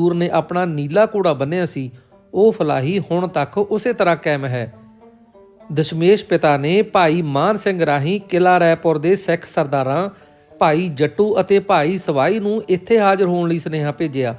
ਦੂਰ ਨੇ ਆਪਣਾ ਨੀਲਾ ਘੋੜਾ ਬੰਨਿਆ ਸੀ। ਉਹ ਫਲਾਹੀ ਹੁਣ ਤੱਕ ਉਸੇ ਤਰ੍ਹਾਂ ਕਾਇਮ ਹੈ। ਦਸ਼ਮੇਸ਼ ਪਿਤਾ ਨੇ ਭਾਈ ਮਾਨ ਸਿੰਘ ਰਾਹੀਂ ਕਿਲਾ ਰਾਏਪੁਰ ਦੇ ਸਿੱਖ ਸਰਦਾਰਾਂ, ਭਾਈ ਜੱਟੂ ਅਤੇ ਭਾਈ ਸਵਾਈ ਨੂੰ ਇੱਥੇ ਹਾਜ਼ਰ ਹੋਣ ਲਈ ਸੁਨੇਹਾ ਭੇਜਿਆ।